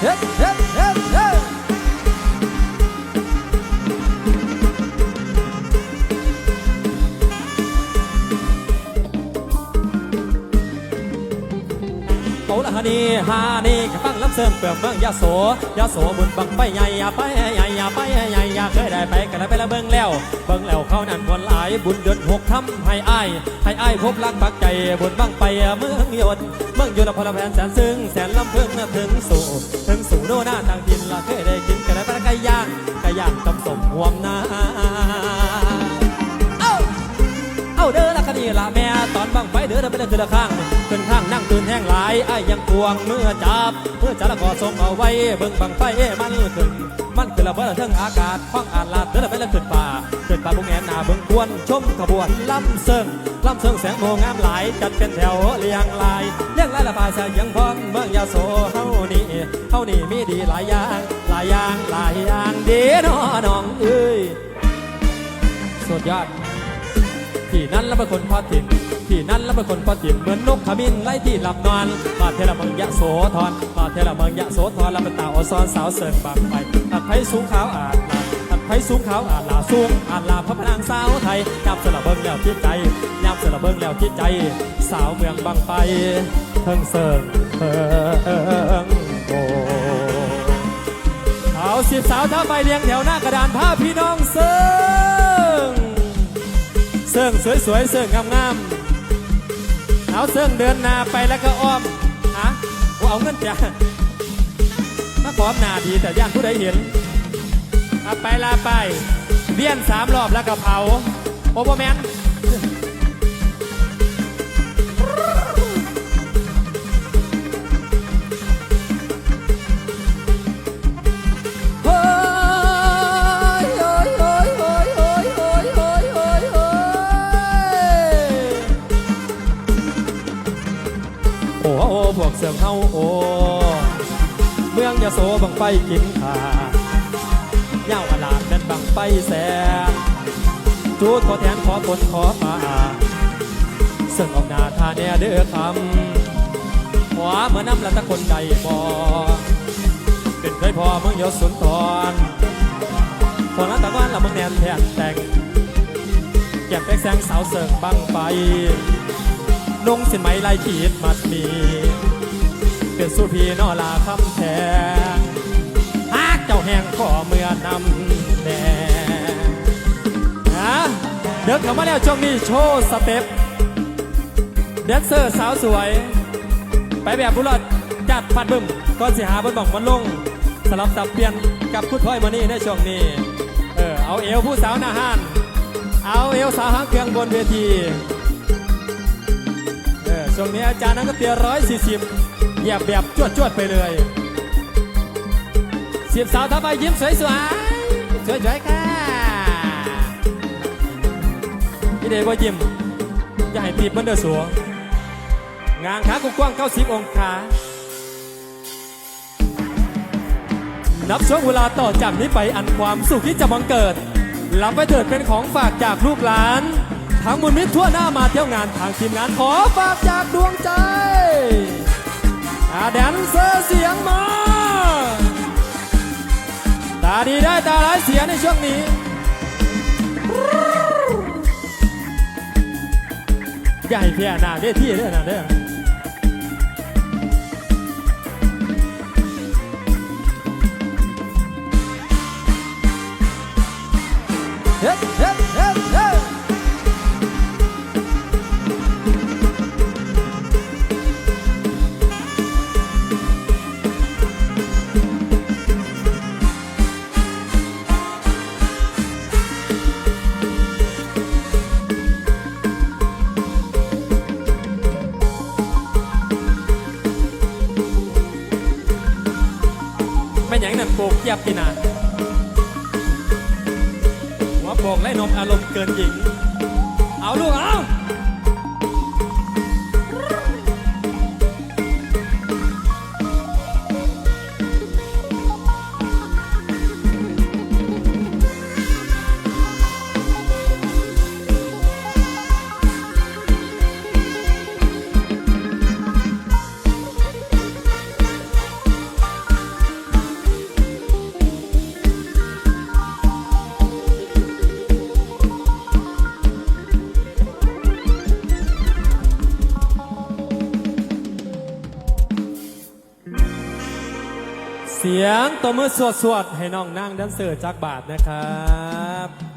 เฮ้เฮ้เฮ้เฮ้โตละฮานีฮานีกฟังลำเสริมเปลือกเมืองยะโสยะโสบุญบังไปใหญ่ยาไปใหญ่ยาไปใหญ่ยาเคยได้ไปกันแล้วไปแล้วเบิ่งแล้วเบิ่งแล้วเขานั่นวนหลายบุญเดือนหกทำให้อ้ายให้อ้ายพบรักปักใจบุญบังไปเมืองยนเมืองยนต์ละพลแผนแสนซึ้งแสนลำเพิ่งน่ะถึงสู่ งไฟเด้อเด้อไปเด้อคือละข้างขึ้นข้างนั่งตื่นแห้งหลายไอ้ยังควงเมื่อจับเมื่อจับแล้วก็ส่งเอาไว้เบิ่งบังไฟมันขึ้นมันขึ้นละเบิดเทิงอากาศห้องอ่านลาดเด้อละไปเด้อขึ้นป่าขึ้นป่าบุงแอนหนาเบิ่งควรชมขบวนลำเซิงลำเซิงแสงโมงามหลายจัดเป็นแถวเรียงลายเรียงลายละภาษาเสียงพรเมืองยาโสเฮานี่เฮานี่มีดีหลายอย่างหลายอย่างหลายอย่างดีน้อน้องเอ้ยสุดยอด ที่นั่นแล้วเป็นคนพอถิ่นที่นั่นแล้วเป็นคนพอถิ่นเหมือนนกขมิ้นไล่ที่หลับนอนมาเทละเมืองยะโสธรมาเทละเมืองยะโสธรแล้วเป็นตาอซอนสาวเสิร์ฟบางไปตัดไผ่สูงขาวอาดลาตัดไผ่สูงขาวอาดลาสูงอาดลาพระพนางสาวไทยยับสลับเบิ้งแล้วที่ใจยับสลับเบิ้งแล้วที่ใจ สาวเมืองบางไปเทิงเสิร์ฟเทิงโอเอาสิบสาวท่าไปเรียงแถวหน้ากระดานผ้าพี่น้องเซิง เซิงสวยๆเซิงงามๆเอาเซิงเดินหน้าไปแล้วก็อ้อมฮะว่าเอาเงินจ้ะมาขอมหน้าดีแต่ย่านผู้ใดเห็นเอาไปลาไปเบี้ยนสามรอบแล้วก็เผาโอเปอร์แมน พวกเสือเฮาโอ เมืองยะโสบังไฟกินขาเย้าอลาดเป็นบังไฟแสนจูดขอแทนขอตนขอป่าเสิ่งออกหน้าทาแน่เด้อคำขวาเมื่อน้ำละตะคนใดบ่เป็นเคยพอเมึงยศสุนทรพอนั้นตะวันละมึงแนนแทนแต่งแก้มแป๊กแสงสาวเสิร์ฟบังไปนุ่งสินไหมลายขีดมัดมี นสุพีนอลาคำแทงหากเจ้าแห่งขอเมื่อนำแน่นะเดินเข้ามาแล้วช่วงนี้โชว์สเต็ปแดนเซอร์สาวสวย ไปแบบบุรุษจัดฟัดบึ้มก่อนสิหาบนบอกมันลง สลับสับเปลี่ยนกับคุณพ่อยมานี่ในช่วงนี้ เออเอาเอวผู้สาวหน้าห้านเอาเอวสาวหางเครื่องบนเวที เออช่วงนี้อาจารย์นั้นก็เตียร้อยสี่สิบ ยียบแบบจวดจวดไปเลยเสิบสาวทับไปยิ้มสวยสวยสวยสวยๆค่ะพี่เดย์ว่ายิ้มอย่าให้ตีบมันเดือสัวงานขากว้างๆ90องศานับช่วงเวลาต่อจากนี้ไปอันความสุขที่จะบังเกิดรับไปเถิดเป็นของฝากจากลูกหลาน ทั้งมูลมิตรทั่วหน้ามาเที่ยวงานทางทีมงานขอฝากจากดวงใจ ดีได้ตาร้ายเสียในช่วงนี้ ใหญ่เพียหนาเวทีเด้อนาเด้อ โกเทียบพี่นาหัวโปกไล่นมอารมณ์เกินหญิง เอาลูกเอา เสียงตัวมือสวดๆ ให้น้องนั่งแดันเซอร์จากบาทนะครับ